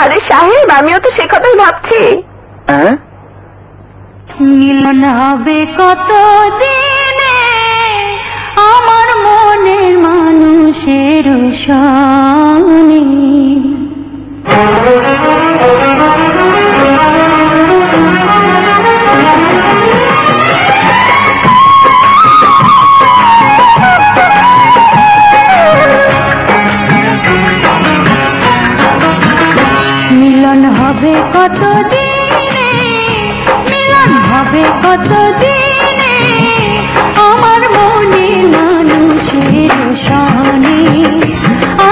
আরে সাহেব আমিও তো সে কথাই ভাবছি। হ্যাঁ? মিলন হবে কত দিনে আমার মনের মানুষের সনে হবে কত দিনে মিলন হবে কত দিনে আমার মনে মানুষের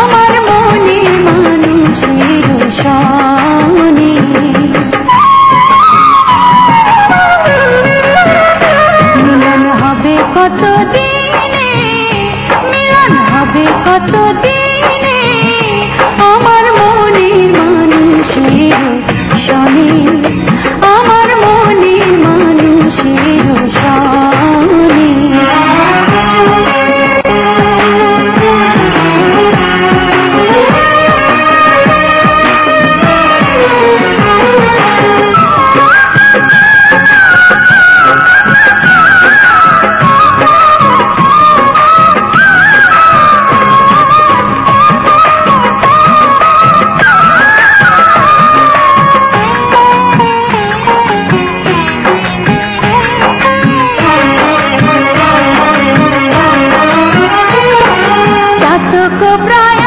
আমার মনে মানুষের সনে। মিলন হবে কত দিনে মিলন হবে কত দিনে চাতক প্রায়